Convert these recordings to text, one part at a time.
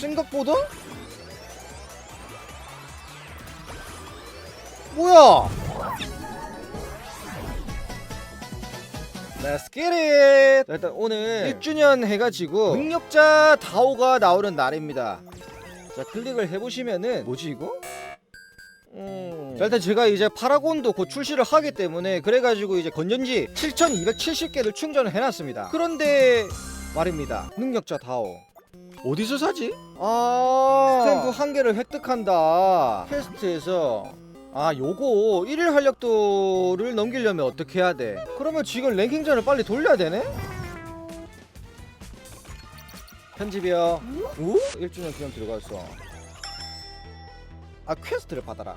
생각보다? 뭐야? Let's get it! 자, 일단 오늘 1주년 해가지고 능력자 다오가 나오는 날입니다. 자 클릭을 해보시면은 뭐지 이거? 음. 자 일단 제가 이제 파라곤도 곧 출시를 하기 때문에 그래가지고 이제 건전지 7270개를 충전을 해놨습니다 그런데 말입니다 능력자 다오 어디서 사지? 아. 스탬프 한 개를 획득한다. 퀘스트에서. 아 요거 1일 활력도를 넘기려면 어떻게 해야 돼? 그러면 지금 랭킹전을 빨리 돌려야 되네? 편집이요. 오? 1주년 기념 들어갔어 아 퀘스트를 받아라.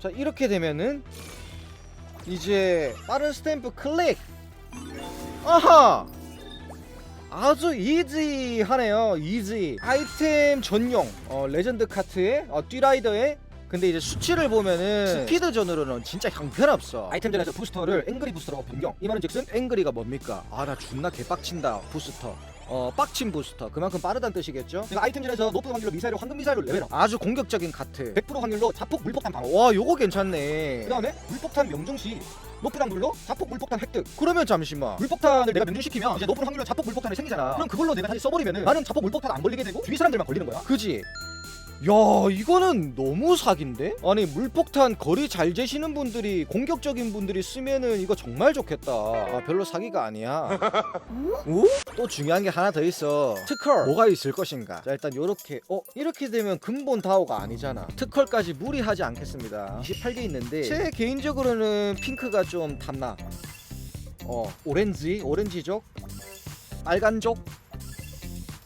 자 이렇게 되면은 이제 빠른 스탬프 클릭. 아하 아주 이지하네요 이지. 아이템 전용 어, 레전드 카트에 어, 뛰라이더에 근데 이제 수치를 보면은 스피드전으로는 진짜 형편없어. 아이템전에서 부스터를 앵그리 부스터라고 변경. 이 말은 즉슨? 앵그리가 뭡니까? 아 나 존나 개빡친다 부스터 어 빡친 부스터. 그만큼 빠르다는 뜻이겠죠? 내가 아이템전에서 높은 확률로 미사일을 황금 미사일로 레벨업 아주 공격적인 카트. 100% 확률로 자폭 물폭탄 방어. 와 요거 괜찮네. 그 다음에 물폭탄 명중 시 높은 확률로 자폭 물폭탄 획득. 그러면 잠시만. 물폭탄을 내가 명중시키면 이제 높은 확률로 자폭 물폭탄이 생기잖아. 그럼 그걸로 내가 다시 써버리면은 나는 자폭 물폭탄 안 걸리게 되고 주위 사람들만 걸리는 거야. 그지? 야 이거는 너무 사기인데? 아니 물폭탄 거리 잘 재시는 분들이 공격적인 분들이 쓰면은 이거 정말 좋겠다. 아 별로 사기가 아니야. 오? 또 중요한 게 하나 더 있어. 특컬 뭐가 있을 것인가? 자 일단 요렇게 어 이렇게 되면 근본 다오가 아니잖아. 특컬까지 무리하지 않겠습니다. 28개 있는데 제 개인적으로는 핑크가 좀 탐나. 어 오렌지? 오렌지족? 빨간족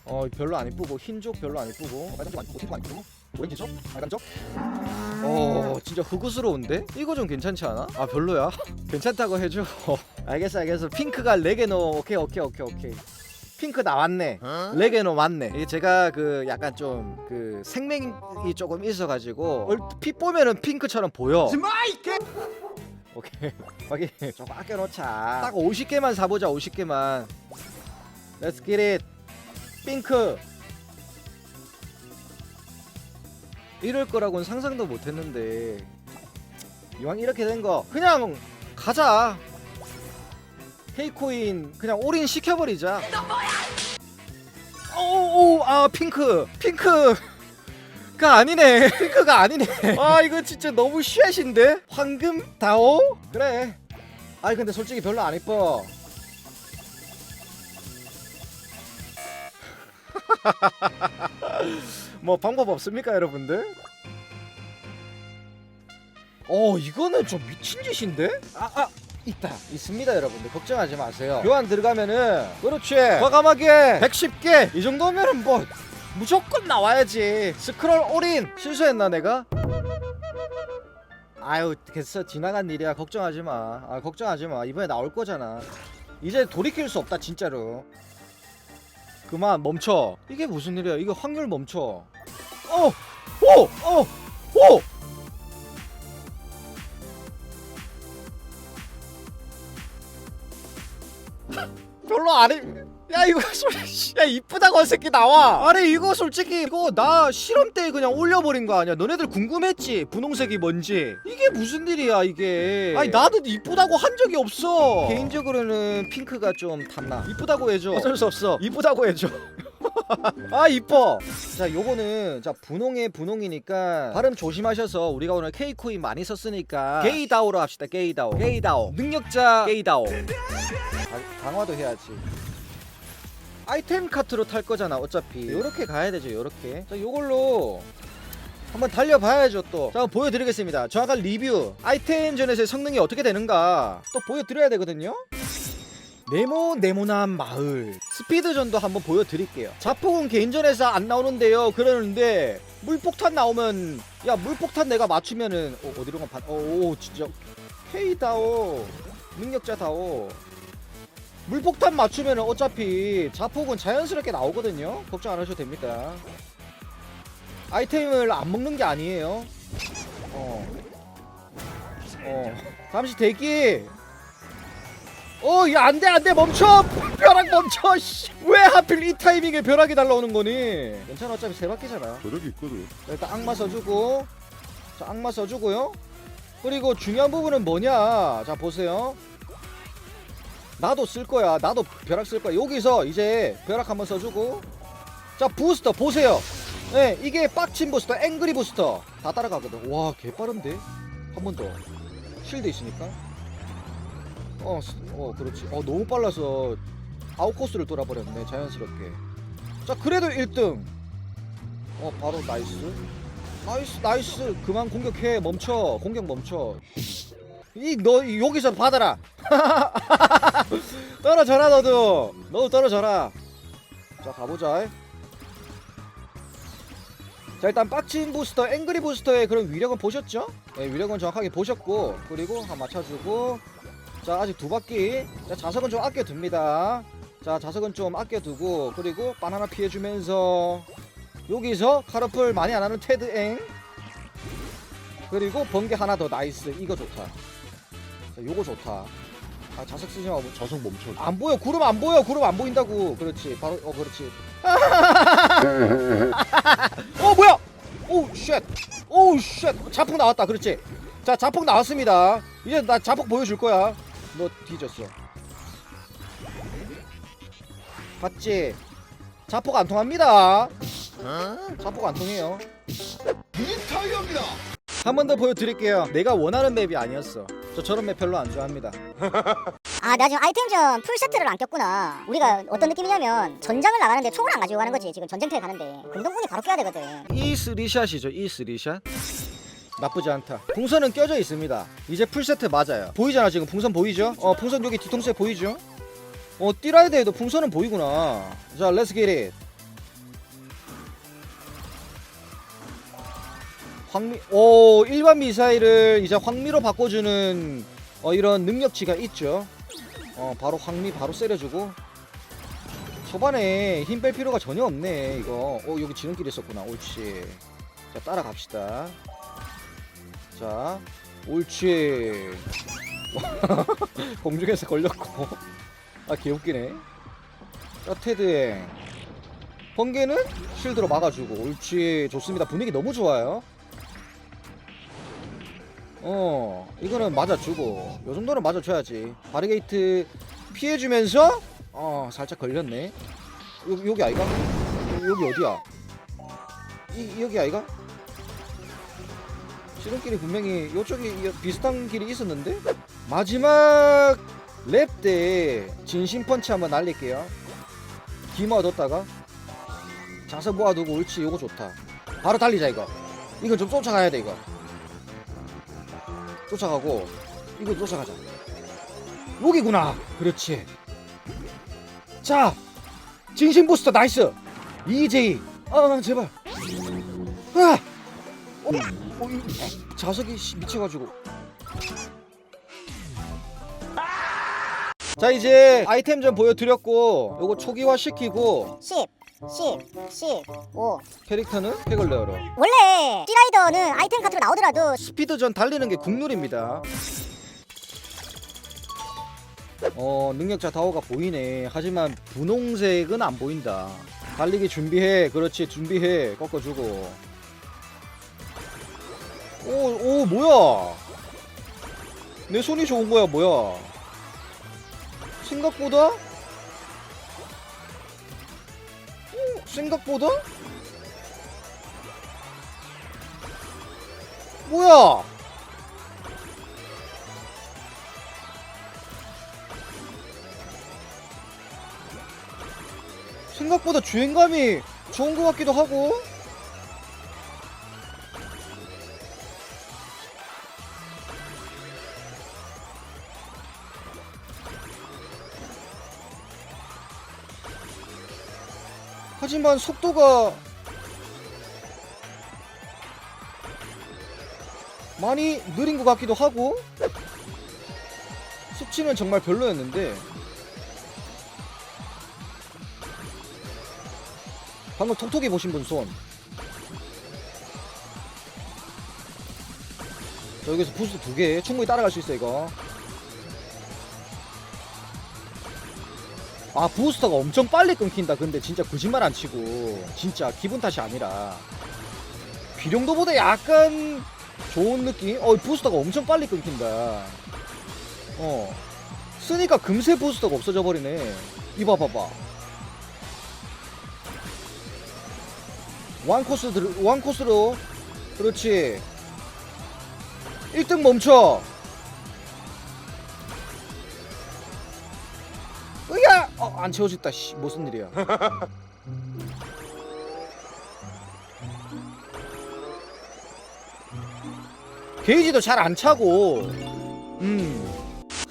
어 별로 안 이쁘고 흰족 별로 안 이쁘고. 빨간색 안 이쁘고 안 이쁘고. 오렌지쪽 빨간쪽? 어 진짜 흑우스러운데? 이거 좀 괜찮지 않아? 아 별로야? 괜찮다고 해줘. 알겠어 알겠어. 핑크가 레게노 오케이 오케이 오케이 오케이. 핑크 나왔네. 레게노 맞네. 이게 제가 그 약간 좀 그 생명이 조금 있어가지고 얼핏 보면은 핑크처럼 보여. 오케이. 확인. 조금 아껴놓자. 딱 50개만 사보자 50개만. Let's get it 핑크. 이럴 거라고는 상상도 못했는데. 이왕 이렇게 된 거 그냥 가자. 케이코인 그냥 올인 시켜버리자. 오오 아 핑크. 핑크 가 아니네. 핑크가 아니네. 아 이거 진짜 너무 쉣인데? 황금 다오? 그래. 아니 근데 솔직히 별로 안 이뻐 뭐 방법 없습니까 여러분들? 어 이거는 좀 미친 짓인데? 아, 아 있다. 있습니다 여러분들. 걱정하지 마세요. 교환 들어가면은 그렇지. 과감하게 110개. 이 정도면은 뭐 무조건 나와야지. 스크롤 올인. 실수했나 내가? 아유 됐어. 지나간 일이야. 걱정하지 마. 아, 걱정하지 마. 이번에 나올 거잖아. 이제 돌이킬 수 없다 진짜로 그만 멈춰 이게 무슨 일이야 이거 확률 멈춰 어! 오! 어! 오! 별로 안 해. 야 이거 솔직히 야 이쁘다고 한 새끼 나와. 아니 이거 솔직히 이거 나 실험 때 그냥 올려버린 거 아니야? 너네들 궁금했지? 분홍색이 뭔지? 이게 무슨 일이야 이게? 아니 나도 이쁘다고 한 적이 없어. 개인적으로는 핑크가 좀 탐나. 이쁘다고 해줘. 어쩔 수 없어. 이쁘다고 해줘. 아 이뻐. 자 요거는 자 분홍의 분홍이니까 발음 조심하셔서 우리가 오늘 K코인 많이 썼으니까 게이다오로 합시다 게이다오. 게이다오. 능력자 게이다오. 아, 강화도 해야지 아이템 카트로 탈 거잖아 어차피 요렇게 가야 되죠 요렇게 자 요걸로 한번 달려봐야죠 또. 자, 보여드리겠습니다. 정확한 리뷰. 아이템전에서의 성능이 어떻게 되는가 또 보여드려야 되거든요. 네모 네모난 마을 스피드전도 한번 보여드릴게요 자폭은 개인전에서 안 나오는데요 그러는데 물폭탄 나오면 야 물폭탄 내가 맞추면은 어, 어디로 가? 오 진짜 K다오 능력자 다오 물폭탄 맞추면은 어차피 자폭은 자연스럽게 나오거든요 걱정 안 하셔도 됩니다 아이템을 안 먹는 게 아니에요 어. 어. 잠시 대기 어, 야, 안 돼, 안 돼, 멈춰! 벼락 멈춰 씨. 왜 하필 이 타이밍에 벼락이 날라오는 거니 괜찮아 어차피 세 바퀴잖아 저력이 있거든. 자, 일단 악마 써주고 자 악마 써주고요 그리고 중요한 부분은 뭐냐 자 보세요 나도 쓸 거야. 나도 벼락 쓸 거야. 여기서 이제 벼락 한번 써주고. 자 부스터 보세요. 네 이게 빡친 부스터 앵그리 부스터. 다 따라가거든. 와 개 빠른데? 한 번 더. 실드 있으니까. 어, 스- 어 그렇지. 어 너무 빨라서 아웃코스를 돌아버렸네 자연스럽게. 자 그래도 1등. 어 바로 나이스. 나이스 나이스. 그만 공격해. 멈춰. 공격 멈춰. 이 너 여기서 받아라 떨어져라 너도. 너도 떨어져라. 자 가보자. 자 일단 빡친 부스터 앵그리 부스터의 그런 위력은 보셨죠? 네, 위력은 정확하게 보셨고 그리고 한 맞춰주고. 자 아직 두 바퀴. 자 자석은 좀 아껴둡니다. 자 자석은 좀 아껴두고 그리고 바나나 피해주면서. 여기서 카르풀 많이 안 하는 테드앵. 그리고 번개 하나 더. 나이스. 이거 좋다. 자 요거 좋다 아 자석 쓰지 마고 자석 멈춰. 안 보여. 구름 안 보여. 구름 안 보인다고. 그렇지. 바로 어 그렇지. 어 뭐야? 오 쉣 오 쉣. 자폭 나왔다. 그렇지. 자 자폭 나왔습니다. 이제 나 자폭 보여줄 거야. 너 뒤졌어. 봤지? 자폭 안 통합니다. 자폭 안 통해요. 이타이어입니다. 한번 더 보여드릴게요. 내가 원하는 맵이 아니었어 저 저런 맵 별로 안 좋아합니다 아, 나 지금 아이템전 풀 세트를 안 꼈구나. 우리가 어떤 느낌이냐면 전장을 나가는데 총을 안 가지고 가는 거지. 지금 전쟁터에 가는데 금동군이 바로 껴야 되거든. 이 쓰리샷이죠 이 쓰리샷 나쁘지 않다 풍선은 껴져 있습니다 이제 풀세트 맞아요 보이잖아 지금 풍선 보이죠? 어 풍선 여기 뒤통수에 보이죠? 어 띠라이드에도 풍선은 보이구나 자 렛츠 기릿 황미 오 일반 미사일을 이제 황미로 바꿔주는 어 이런 능력치가 있죠. 어 바로 황미 바로 세려주고. 초반에 힘 뺄 필요가 전혀 없네 이거. 어 여기 지름길 있었구나 옳지. 자 따라갑시다. 자 옳지. 공중에서 걸렸고. 아 개웃기네. 자 테드행 번개는 실드로 막아주고 옳지. 좋습니다. 분위기 너무 좋아요 어 이거는 맞아주고. 요 정도는 맞아줘야지. 바리게이트 피해주면서 어 살짝 걸렸네. 여기, 여기 아이가? 여기 어디야? 이, 여기 아이가? 지름길이 분명히 이쪽이 이- 비슷한 길이 있었는데? 마지막 랩 때 진심 펀치 한번 날릴게요. 기마 얻었다가 자석 모아두고 옳지 요거 좋다. 바로 달리자 이거. 이건 좀 쫓아가야 돼 이거 쫓아가고 이거 쫓아가자. 여기구나. 그렇지. 자 진심 부스터 나이스. EJ 아 제발. 아! 어, 어, 이 자석이 씨, 미쳐가지고. 자 이제 아이템 좀 보여드렸고 요거 초기화 시키고. 10, 10, 10, 5. 캐릭터는 내어라. 원래 띠라이더는 아이템 같은 거 나오더라도 스피드전 달리는 게 국룰입니다. 어 능력자 다오가 보이네. 하지만 분홍색은 안 보인다. 달리기 준비해. 그렇지 준비해. 꺾어주고. 오오 뭐야? 내 손이 좋은 거야 뭐야? 생각보다 생각보다? 뭐야? 생각보다 주행감이 좋은 것 같기도 하고 하지만 속도가 많이 느린 것 같기도 하고 수치는 정말 별로였는데 방금 톡톡이 보신 분 손. 저 여기서 부스 두개 충분히 따라갈 수 있어 이거. 아 부스터가 엄청 빨리 끊긴다. 근데 진짜 거짓말 안 치고 진짜 기분 탓이 아니라 비룡도보다 약간 좋은 느낌? 어 부스터가 엄청 빨리 끊긴다. 어 쓰니까 금세 부스터가 없어져 버리네. 이봐 봐봐. 원코스 들, 원코스로. 그렇지. 1등 멈춰 안 채워졌다. 씨, 무슨 일이야? 게이지도 잘 안 차고. 음.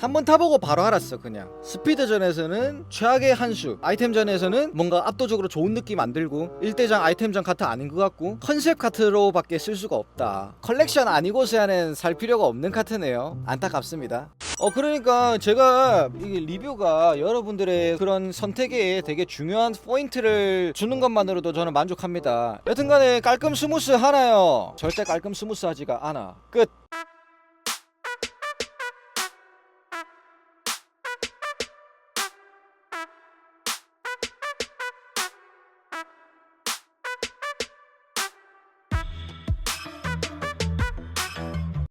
한번 타보고 바로 알았어 그냥. 스피드전에서는 최악의 한수 아이템전에서는 뭔가 압도적으로 좋은 느낌 안 들고 1대장 아이템전 카트 아닌 것 같고 컨셉 카트로밖에 쓸 수가 없다. 컬렉션 아니고서야는 살 필요가 없는 카트네요. 안타깝습니다. 어 그러니까 제가 이게 리뷰가 여러분들의 그런 선택에 되게 중요한 포인트를 주는 것만으로도 저는 만족합니다. 여튼간에 깔끔 스무스 하나요. 절대 깔끔 스무스하지가 않아. 끝